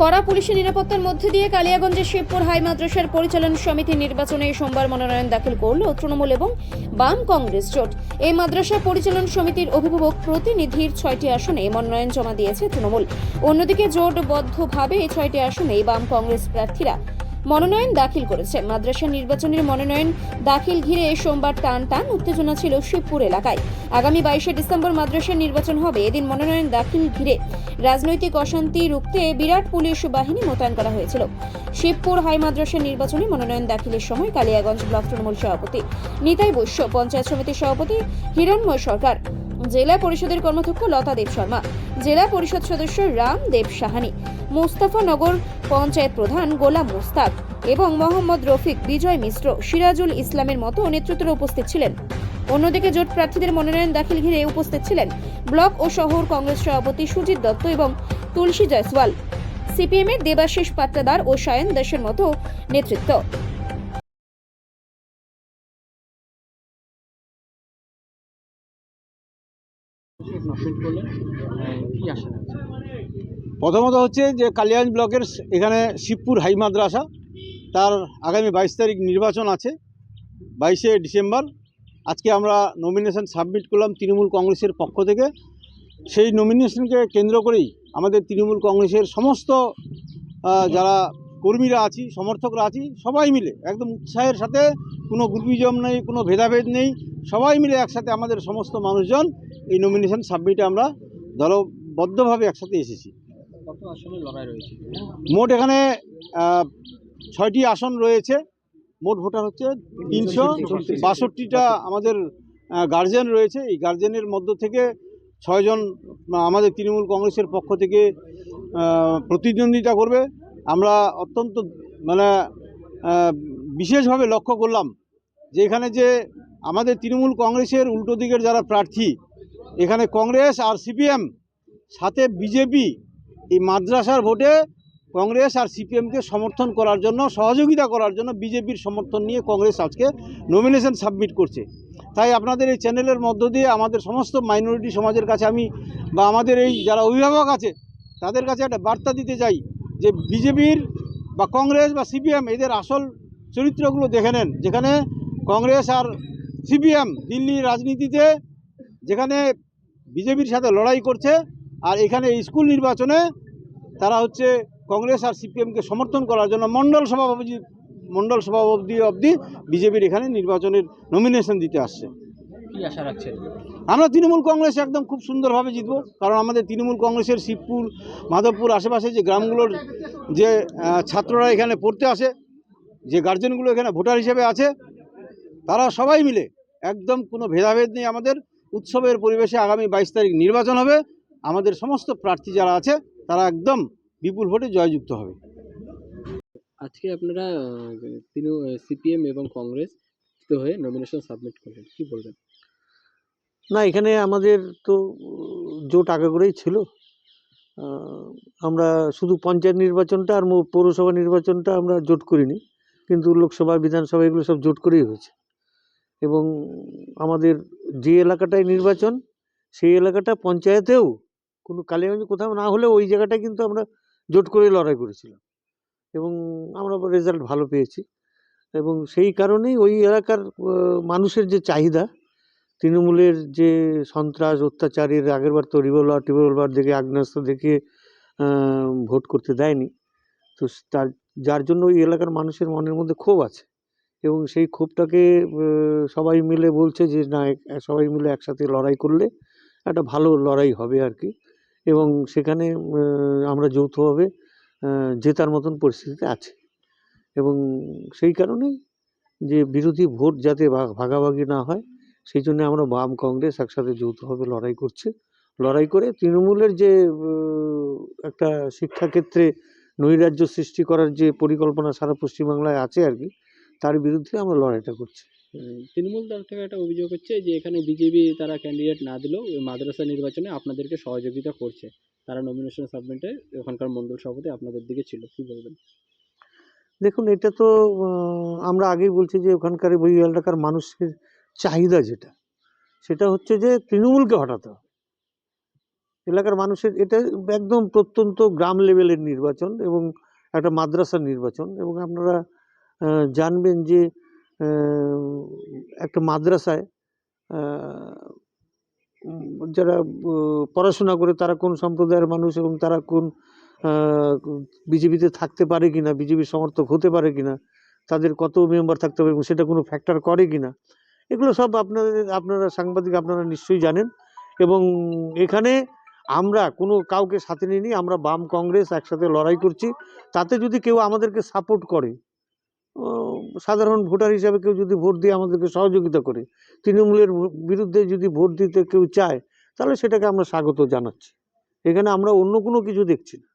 কড়া পুলিশের নিরাপত্তার মধ্যে দিয়ে কালিয়াগঞ্জের শিবপুর হাই মাদ্রাসার পরিচালন সমিতির নির্বাচনে সোমবার মনোনয়ন দাখিল করল তৃণমূল এবং বাম কংগ্রেস জোট। এই মাদ্রাসা পরিচালন সমিতির অভিভাবক প্রতিনিধির ছয়টি আসনে মনোনয়ন জমা দিয়েছে তৃণমূল। অন্যদিকে জোটবদ্ধভাবে এই ছয়টি আসনে বাম কংগ্রেস প্রার্থীরা। মনোনয়ন দাখিল করেছে। মাদ্রাসা নির্বাচনের মনোনয়ন দাখিল ঘিরে সোমবার টান টান উত্তেজনা ছিল শিবপুর এলাকায়। আগামী বাইশে ডিসেম্বর মাদ্রাসার নির্বাচন হবে। এদিন মনোনয়ন দাখিল ঘিরে রাজনৈতিক অশান্তি রুখতে বিরাট পুলিশ বাহিনী মোতায়েন করা হয়েছিল। শিবপুর হাই মাদ্রাসার নির্বাচনে মনোনয়ন দাখিলের সময় কালিয়াগঞ্জ ব্লক তৃণমূল সভাপতি নিতাই বৈশ্য, পঞ্চায়েত সমিতির সভাপতি হিরণময় সরকার জেলা পরিষদের কর্মাধ্যক্ষ লতা দেব শর্মা, জেলা পরিষদ সদস্য রাম দেব সাহানি মুস্তাফানগর পঞ্চায়েত প্রধান গোলাম মুস্তাক এবং মোহাম্মদ রফিক বিজয় মিশ্র সিরাজুল ইসলামের মতো নেতৃত্বে উপস্থিত ছিলেন। অন্যদিকে জোট প্রার্থীদের মনোনয়ন দাখিল ঘিরে উপস্থিত ছিলেন ব্লক ও শহর কংগ্রেস সভাপতি সুজিত দত্ত এবং তুলসী জয়সওয়াল। সিপিএম এর দেবাশিস পাত্রাদার ও সায়ন দাসের মতো নেতৃত্ব। প্রথমত হচ্ছে যে কালিয়াঞ্জ ব্লকের এখানে শিবপুর হাই মাদ্রাসা, তার আগামী বাইশ তারিখ নির্বাচন আছে, বাইশে ডিসেম্বর। আজকে আমরা নমিনেশন সাবমিট করলাম তৃণমূল কংগ্রেসের পক্ষ থেকে। সেই নমিনেশনকে কেন্দ্র করেই আমাদের তৃণমূল কংগ্রেসের সমস্ত যারা কর্মীরা আছি, সমর্থকরা আছি, সবাই মিলে, একদম উৎসাহের সাথে, কোনো গ্রুপিজম নেই, কোনো ভেদাভেদ নেই, সবাই মিলে একসাথে আমাদের সমস্ত মানুষজন এই নমিনেশন সাবমিটে আমরা দলবদ্ধভাবে একসাথে এসেছি। মোট এখানে ছয়টি আসন রয়েছে। মোট ভোটার হচ্ছে তিনশো বাষট্টিটা আমাদের গার্জেন রয়েছে। এই গার্জেনের মধ্য থেকে ছয়জন আমাদের তৃণমূল কংগ্রেসের পক্ষ থেকে প্রতিদ্বন্দ্বিতা করবে। আমরা অত্যন্ত মানে বিশেষভাবে লক্ষ্য করলাম যে এখানে যে আমাদের তৃণমূল কংগ্রেসের উল্টো দিকের যারা প্রার্থী এখানে কংগ্রেস আর সিপিএম সাথে বিজেপি এই মাদ্রাসার ভোটে কংগ্রেস আর সিপিএমকে সমর্থন করার জন্য, সহযোগিতা করার জন্য বিজেপির সমর্থন নিয়ে কংগ্রেস আজকে নমিনেশন সাবমিট করছে। তাই আপনাদের এই চ্যানেলের মধ্য দিয়ে আমাদের সমস্ত মাইনরিটি সমাজের কাছে আমি বা আমাদের এই যারা অভিভাবক আছে, তাদের কাছে একটা বার্তা দিতে চাই যে বিজেপির বা কংগ্রেস বা সিপিএম এদের আসল চরিত্রগুলো দেখে নেন। যেখানে কংগ্রেস আর সিপিএম দিল্লির রাজনীতিতে যেখানে বিজেপির সাথে লড়াই করছে আর এখানে স্কুল নির্বাচনে তারা হচ্ছে কংগ্রেস আর সিপিএমকে সমর্থন করার জন্য মণ্ডল সভাপতি মণ্ডল সভাপতি অবধি বিজেপির এখানে নির্বাচনের নমিনেশন দিতে আসছে। কি আশা রাখছেন? আমরা তৃণমূল কংগ্রেস একদম খুব সুন্দরভাবে জিতব কারণ আমাদের তৃণমূল কংগ্রেসের শিবপুর মাধবপুর আশেপাশে যে গ্রামগুলোর যে ছাত্ররা এখানে পড়তে আসে যে গার্জেনগুলো এখানে ভোটার হিসেবে আছে তারা সবাই মিলে একদম কোনো ভেদাভেদ নেই আমাদের। উৎসবের পরিবেশে আগামী বাইশ তারিখ নির্বাচন হবে। আমাদের সমস্ত প্রার্থী যারা আছে তারা একদম বিপুল ভোটে জয়যুক্ত হবে। আজকে আপনারা সিপিএম এবং কংগ্রেস হয়ে নমিনেশন সাবমিট করলেন। কি বলবেন? না এখানে আমাদের তো জোট আগে করেই ছিল। আমরা শুধু পঞ্চায়েত নির্বাচনটা আর মৌ- পৌরসভা নির্বাচনটা আমরা জোট করিনি। কিন্তু লোকসভা বিধানসভা এগুলো সব জোট করেই হয়েছে। এবং আমাদের যে এলাকাটায় নির্বাচন, সেই এলাকাটা পঞ্চায়েতেও কোনো কালিয়াগঞ্জ কোথাও না হলেও ওই জায়গাটায় কিন্তু আমরা জোট করে লড়াই করেছিলাম। এবং আমরা রেজাল্ট ভালো পেয়েছি। এবং সেই কারণেই ওই এলাকার মানুষের যে চাহিদা, তৃণমূলের যে সন্ত্রাস, অত্যাচারের আগেরবার তো রিভলভার টিভলভার দেখে আগ্নেয়াস্ত্র দেখে ভোট করতে দেয়নি। তো তার, যার জন্য ওই এলাকার মানুষের মনের মধ্যে ক্ষোভ আছে। এবং সেই ক্ষোভটাকে সবাই মিলে বলছে যে, না সবাই মিলে একসাথে লড়াই করলে একটা ভালো লড়াই হবে আর কি। এবং সেখানে আমরা যৌথভাবে জেতার মতন পরিস্থিতিতে আছে। এবং সেই কারণেই যে বিরোধী ভোট যাতে ভাগাভাগি না হয়, সেই জন্য আমরা বাম কংগ্রেস একসাথে যৌথভাবে লড়াই করছি। লড়াই করে তৃণমূলের যে একটা শিক্ষাক্ষেত্রে নৈরাজ্য সৃষ্টি করার যে পরিকল্পনা সারা পশ্চিমবাংলায় আছে আর কি তার বিরুদ্ধে আমরা লড়াইটা করছি। তৃণমূল দল থেকে একটা অভিযোগ হচ্ছে যে এখানে বিজেপি তারা ক্যান্ডিডেট না দিলেও ওই মাদ্রাসা নির্বাচনে আপনাদেরকে সহযোগিতা করছে। তারা নমিনেশন সাবমিটে ওখানকার মণ্ডল সভাপতি আপনাদের দিকে ছিল। কি বলবেন? দেখুন এটা তো আমরা আগেই বলছি যে ওখানকার ওই এলাকার মানুষের চাহিদা যেটা সেটা হচ্ছে যে তৃণমূলকে হটাতে হবে। এলাকার মানুষের এটা একদম প্রত্যন্ত গ্রাম লেভেলের নির্বাচন এবং একটা মাদ্রাসার নির্বাচন এবং আপনারা জানবেন যে একটা মাদ্রাসায় যারা পড়াশোনা করে তারা কোন সম্প্রদায়ের মানুষ এবং তারা কোন বিজেপিতে থাকতে পারে কিনা বিজেপির সমর্থক হতে পারে কিনা, তাদের কত মেম্বার থাকতে হবে এবং সেটা কোনো ফ্যাক্টর করে কিনা, এগুলো সব আপনাদের, আপনারা সাংবাদিক আপনারা নিশ্চয়ই জানেন এবং এখানে আমরা কোনো কাউকে সাথে নিইনি আমরা বাম কংগ্রেস একসাথে লড়াই করছি, তাতে যদি কেউ আমাদেরকে সাপোর্ট করে সাধারণ ভোটার হিসাবে কেউ যদি ভোট দিয়ে আমাদেরকে সহযোগিতা করে, তৃণমূলের বিরুদ্ধে যদি ভোট দিতে কেউ চায়, তাহলে সেটাকে আমরা স্বাগত জানাচ্ছি। এখানে আমরা অন্য কোনো কিছু দেখছি না।